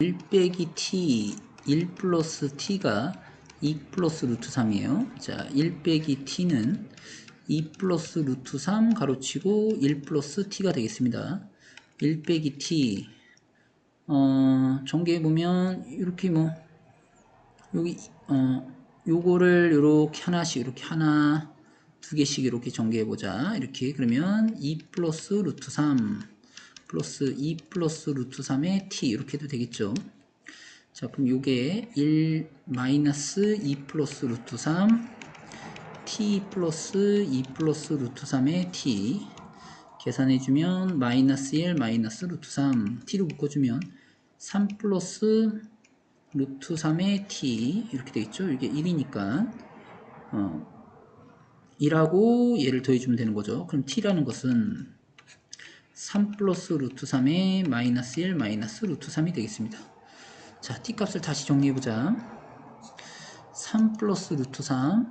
1 빼기 t 1 플러스 t가 2 플러스 루트 3이에요. 자, 1 빼기 t는 2 플러스 루트 3 가로치고 1 플러스 t가 되겠습니다. 1 빼기 t 어, 전개해 보면 이렇게 뭐 여기 어 요거를 이렇게 하나씩 이렇게 하나 두 개씩 이렇게 전개해 보자. 이렇게 그러면 2 플러스 루트 3 플러스 2 플러스 루트 3의 t 이렇게 해도 되겠죠. 자, 그럼 요게 1 마이너스 2 플러스 루트 3 t 플러스 2 플러스 루트 3의 t. 계산해주면 마이너스 1 마이너스 루트 3 t로 묶어주면 3 플러스 루트 3의 t. 이렇게 되겠죠? 이게 1이니까. 어, 1하고 얘를 더해주면 되는 거죠. 그럼 t라는 것은 3 플러스 루트 3의 마이너스 1 마이너스 루트 3이 되겠습니다. 자 t 값을 다시 정리해보자. 3 플러스 루트 3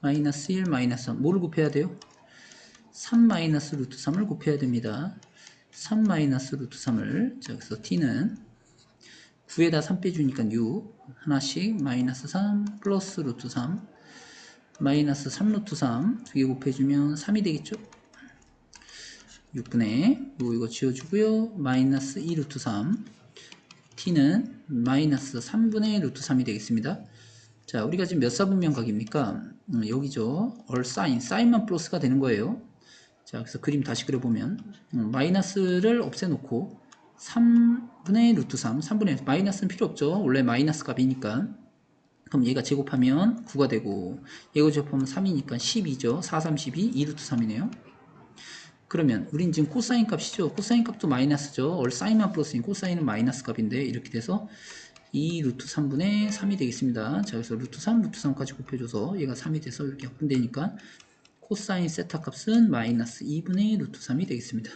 마이너스 1 마이너스 3 뭐를 곱해야 돼요? 3 마이너스 루트 3을 곱해야 됩니다. 3 마이너스 루트 3을. 자 그래서 t는 9에다 3 빼주니까 6 하나씩 마이너스 3 플러스 루트 3 마이너스 3 루트 3 두 개 곱해주면 3이 되겠죠 6분의 요 이거 지워주고요. 마이너스 2 루트 3 t는 마이너스 3분의 루트 3이 되겠습니다. 자 우리가 지금 몇 사분면 각입니까? 음, 여기죠. 얼 사인 사인만 플러스가 되는 거예요. 자 그래서 그림 다시 그려보면 음, 마이너스를 없애놓고 3분의 루트 3 3분의 마이너스는 필요 없죠. 원래 마이너스 값이니까. 그럼 얘가 제곱하면 9가 되고 얘가 제곱하면 3이니까 12죠. 4, 3, 12 2 루트 3이네요 그러면 우린 지금 코사인 값이죠. 코사인 값도 마이너스죠. 얼 사인만 플러스인 코사인은 마이너스 값인데 이렇게 돼서 2 루트 3분의 3이 되겠습니다. 자 그래서 루트 3 루트 3까지 곱해줘서 얘가 3이 돼서 이렇게 약분되니까 코사인 세타 값은 마이너스 2분의 루트 3이 되겠습니다